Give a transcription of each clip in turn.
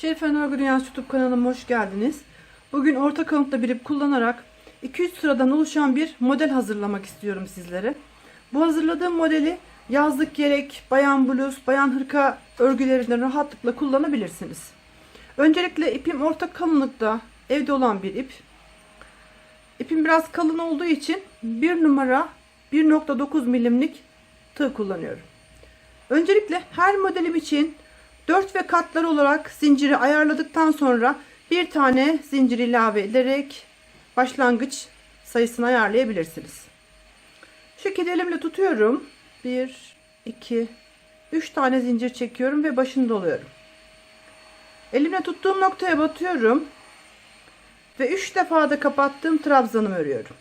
Şerifen Örgü Dünyası YouTube kanalıma hoş geldiniz. Bugün orta kalıntıda bir ip kullanarak 200 sıradan oluşan bir model hazırlamak istiyorum sizlere. Bu hazırladığım modeli yazlık yelek, bayan bluz, bayan hırka örgülerinden rahatlıkla kullanabilirsiniz. Öncelikle ipim orta kalınlıkta evde olan bir ip. İpim biraz kalın olduğu için 1 numara 1.9 milimlik tığ kullanıyorum. Öncelikle her modelim için 4 ve katlar olarak zinciri ayarladıktan sonra bir tane zincir ilave ederek başlangıç sayısını ayarlayabilirsiniz. Şu elimle tutuyorum. 1, 2, 3 tane zincir çekiyorum ve başını doluyorum. Elimle tuttuğum noktaya batıyorum. Ve 3 defa da kapattığım trabzanımı örüyorum.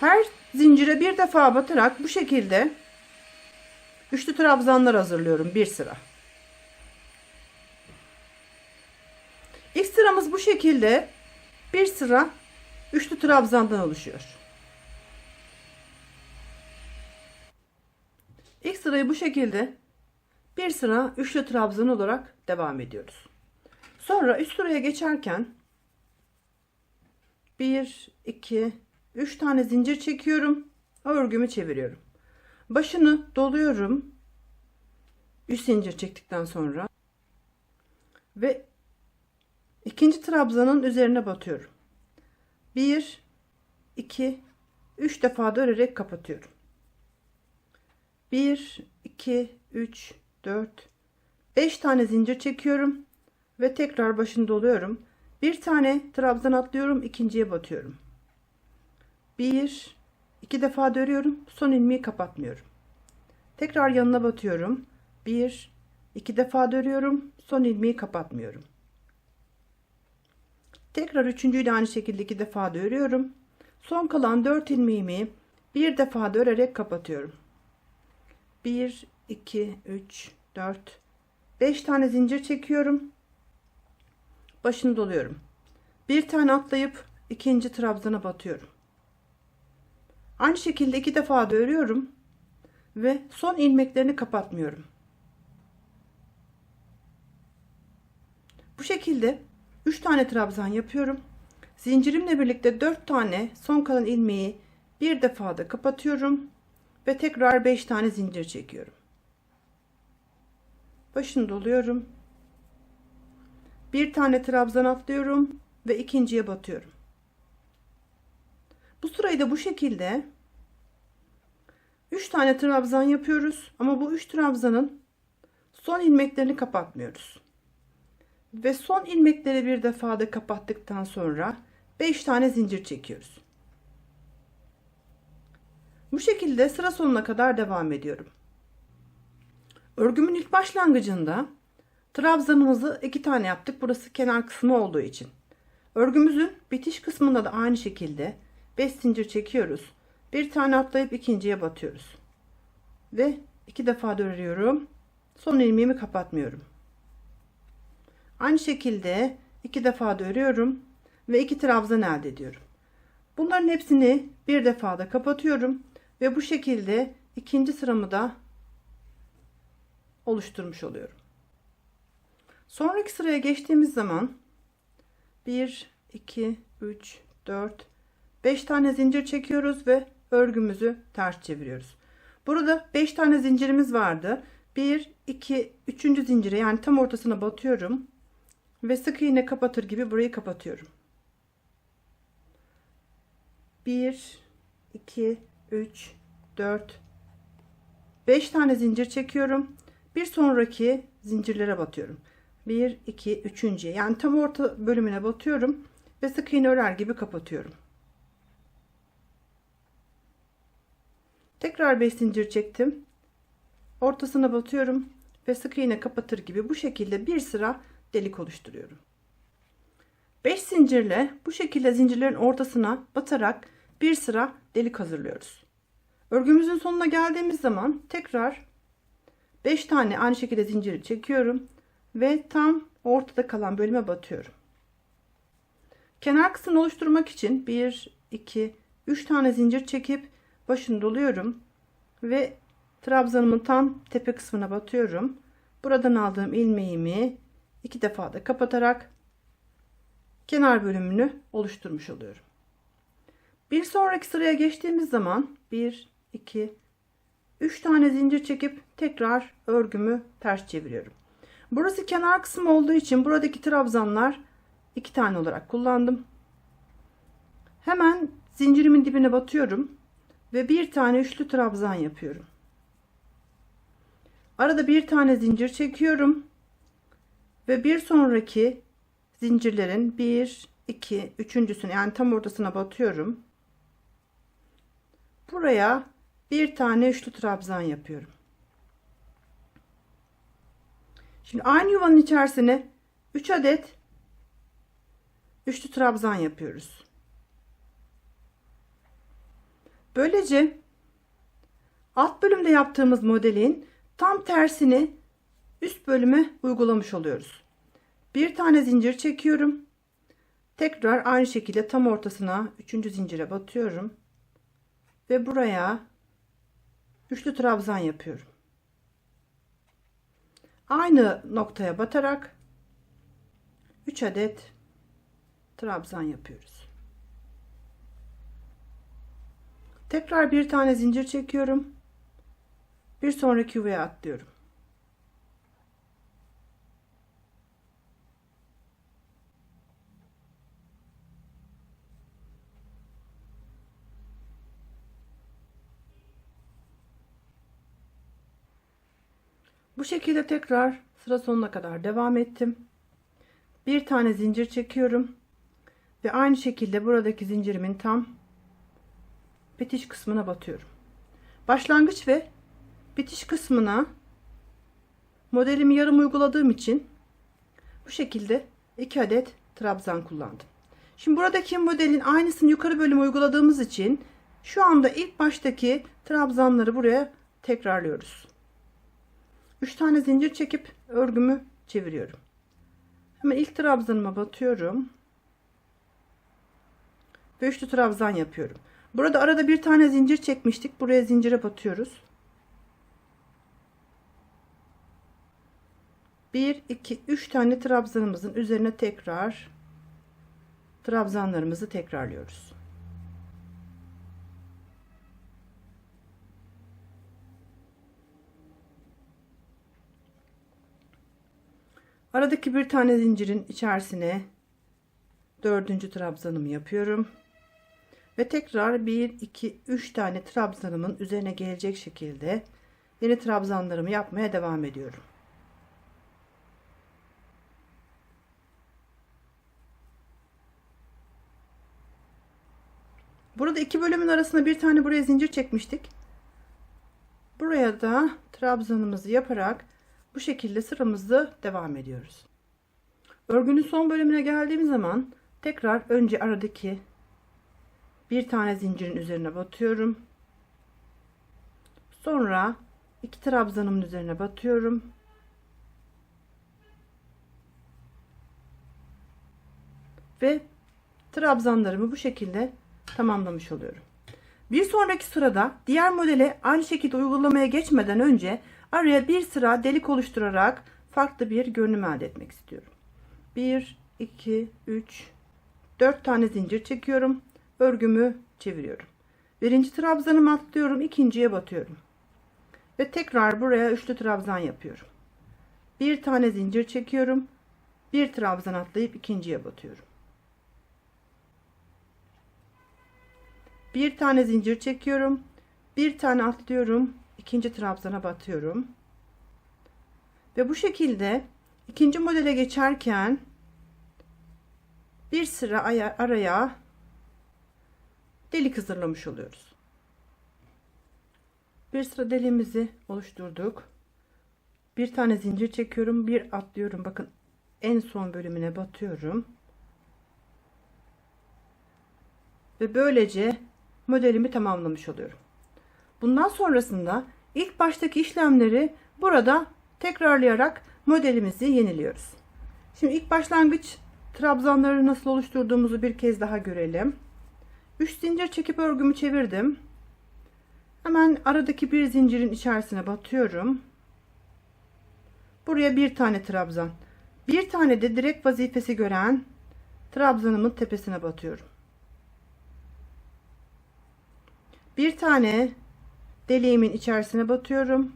Her zincire bir defa batarak bu şekilde Üçlü trabzanlar hazırlıyorum bir sıra. İlk sıramız bu şekilde bir sıra üçlü trabzandan oluşuyor. İlk sırayı bu şekilde bir sıra üçlü trabzan olarak devam ediyoruz. Sonra üst sıraya geçerken 1 2 3 tane zincir çekiyorum. Örgümü çeviriyorum. Başını doluyorum. 3 zincir çektikten sonra ve ikinci trabzanın üzerine batıyorum. 1 2 3 defa da örerek kapatıyorum. 1 2 3 4 5 tane zincir çekiyorum ve tekrar başını doluyorum. Bir tane trabzan atlıyorum, ikinciye batıyorum. 1 İki defa dörüyorum. Son ilmeği kapatmıyorum. Tekrar yanına batıyorum. Bir, iki defa dörüyorum. Son ilmeği kapatmıyorum. Tekrar üçüncüyü de aynı şekilde iki defa da örüyorum. Son kalan dört ilmeğimi bir defa da örerek kapatıyorum. Bir, iki, üç, dört, beş tane zincir çekiyorum. Başını doluyorum. Bir tane atlayıp ikinci trabzana batıyorum. Aynı şekilde iki defa da örüyorum ve son ilmeklerini kapatmıyorum. Bu şekilde 3 tane trabzan yapıyorum. Zincirimle birlikte 4 tane son kalan ilmeği bir defa da kapatıyorum ve tekrar 5 tane zincir çekiyorum. Başını doluyorum. Bir tane trabzan atlıyorum ve ikinciye batıyorum. Bu sırayı da bu şekilde 3 tane trabzan yapıyoruz ama bu 3 trabzanın son ilmeklerini kapatmıyoruz. Ve son ilmekleri bir defa da kapattıktan sonra 5 tane zincir çekiyoruz. Bu şekilde sıra sonuna kadar devam ediyorum. Örgümün ilk başlangıcında trabzanımızı iki tane yaptık. Burası kenar kısmı olduğu için. Örgümüzün bitiş kısmında da aynı şekilde 5 zincir çekiyoruz. Bir tane atlayıp ikinciye batıyoruz. Ve iki defa dönüyorum. Son ilmeğimi kapatmıyorum. Aynı şekilde iki defa da örüyorum ve iki trabzan elde ediyorum. Bunların hepsini bir defa da kapatıyorum ve bu şekilde ikinci sıramı da oluşturmuş oluyorum. Sonraki sıraya geçtiğimiz zaman 1 2 3 4 5 tane zincir çekiyoruz ve örgümüzü ters çeviriyoruz. Burada 5 tane zincirimiz vardı. 1 2 3. zincire yani tam ortasına batıyorum ve sık iğne kapatır gibi burayı kapatıyorum. 1 2 3 4 5 tane zincir çekiyorum. Bir sonraki zincirlere batıyorum. 1 2 3. yani tam orta bölümüne batıyorum ve sık iğne örer gibi kapatıyorum. Tekrar 5 zincir çektim. Ortasına batıyorum ve sık iğne kapatır gibi bu şekilde bir sıra delik oluşturuyorum. 5 zincirle bu şekilde zincirlerin ortasına batarak bir sıra delik hazırlıyoruz. Örgümüzün sonuna geldiğimiz zaman tekrar 5 tane aynı şekilde zinciri çekiyorum ve tam ortada kalan bölüme batıyorum. Kenar kısmını oluşturmak için 1 2 3 tane zincir çekip başını doluyorum ve trabzanımın tam tepe kısmına batıyorum. Buradan aldığım ilmeğimi iki defa da kapatarak kenar bölümünü oluşturmuş oluyorum. Bir sonraki sıraya geçtiğimiz zaman 1 2 3 tane zincir çekip tekrar örgümü ters çeviriyorum. Burası kenar kısmı olduğu için buradaki trabzanlar iki tane olarak kullandım. Hemen zincirimin dibine batıyorum ve bir tane üçlü trabzan yapıyorum. Arada bir tane zincir çekiyorum ve bir sonraki zincirlerin 1 2 üçüncüsüne yani tam ortasına batıyorum. Buraya bir tane üçlü trabzan yapıyorum. Şimdi aynı yuvanın içerisine 3 adet üçlü trabzan yapıyoruz. Böylece alt bölümde yaptığımız modelin tam tersini üst bölüme uygulamış oluyoruz. Bir tane zincir çekiyorum. Tekrar aynı şekilde tam ortasına üçüncü zincire batıyorum. Ve buraya üçlü trabzan yapıyorum. Aynı noktaya batarak 3 adet trabzan yapıyoruz. Tekrar bir tane zincir çekiyorum. Bir sonraki yuvaya atlıyorum. Bu şekilde tekrar sıra sonuna kadar devam ettim. Bir tane zincir çekiyorum ve aynı şekilde buradaki zincirimin tam bitiş kısmına batıyorum. Başlangıç ve bitiş kısmına modelimi yarım uyguladığım için bu şekilde 2 adet trabzan kullandım. Şimdi buradaki modelin aynısını yukarı bölüme uyguladığımız için şu anda ilk baştaki trabzanları buraya tekrarlıyoruz. 3 tane zincir çekip örgümü çeviriyorum. Hemen ilk trabzanıma batıyorum. Ve üçlü trabzan yapıyorum. Burada arada bir tane zincir çekmiştik. Buraya zincire batıyoruz. 1 2 3 tane trabzanımızın üzerine tekrar trabzanlarımızı tekrarlıyoruz. Aradaki bir tane zincirin içerisine dördüncü trabzanımı yapıyorum. Ve tekrar 1, 2, 3 tane trabzanımın üzerine gelecek şekilde yeni trabzanlarımı yapmaya devam ediyorum. Burada iki bölümün arasına bir tane buraya zincir çekmiştik. Buraya da trabzanımızı yaparak bu şekilde sıramızı devam ediyoruz. Örgünün son bölümüne geldiğim zaman tekrar önce aradaki bir tane zincirin üzerine batıyorum. Sonra iki trabzanımın üzerine batıyorum. Ve trabzanlarımı bu şekilde tamamlamış oluyorum. Bir sonraki sırada diğer modele aynı şekilde uygulamaya geçmeden önce araya bir sıra delik oluşturarak farklı bir görünüm elde etmek istiyorum. 1 2 3 4 tane zincir çekiyorum. Örgümü çeviriyorum. Birinci trabzanımı atlıyorum, ikinciye batıyorum. Ve tekrar buraya üçlü trabzan yapıyorum. Bir tane zincir çekiyorum. Bir trabzan atlayıp ikinciye batıyorum. Bir tane zincir çekiyorum. Bir tane atlıyorum. ikinci trabzana batıyorum. Ve bu şekilde ikinci modele geçerken bir sıra araya delik hazırlamış oluyoruz. Bir sıra deliğimizi oluşturduk. Bir tane zincir çekiyorum, bir atlıyorum. Bakın en son bölümüne batıyorum. Ve böylece modelimi tamamlamış oluyorum. Bundan sonrasında ilk baştaki işlemleri burada tekrarlayarak modelimizi yeniliyoruz. Şimdi ilk başlangıç trabzanları nasıl oluşturduğumuzu bir kez daha görelim. 3 zincir çekip örgümü çevirdim. Hemen aradaki bir zincirin içerisine batıyorum. Buraya bir tane trabzan. Bir tane de direkt vazifesi gören trabzanımın tepesine batıyorum. Bir tane deliğimin içerisine batıyorum.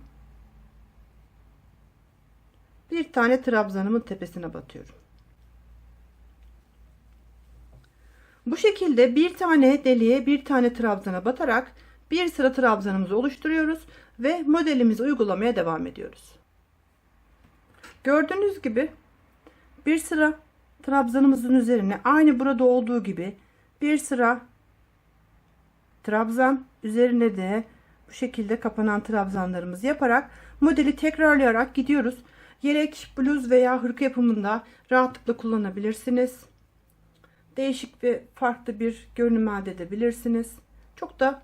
Bir tane trabzanımın tepesine batıyorum. Bu şekilde bir tane deliğe bir tane trabzana batarak bir sıra trabzanımızı oluşturuyoruz ve modelimizi uygulamaya devam ediyoruz. Gördüğünüz gibi bir sıra trabzanımızın üzerine aynı burada olduğu gibi bir sıra trabzan üzerine de bu şekilde kapanan trabzanlarımızı yaparak modeli tekrarlayarak gidiyoruz. Yelek, bluz veya hırka yapımında rahatlıkla kullanabilirsiniz. Değişik ve farklı bir görünüm elde edebilirsiniz. Çok da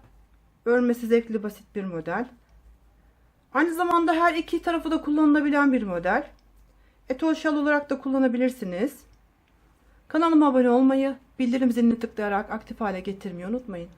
örmesi zevkli basit bir model. Aynı zamanda her iki tarafı da kullanılabilen bir model. Etol şal olarak da kullanabilirsiniz. Kanalıma abone olmayı, bildirim zilini tıklayarak aktif hale getirmeyi unutmayın.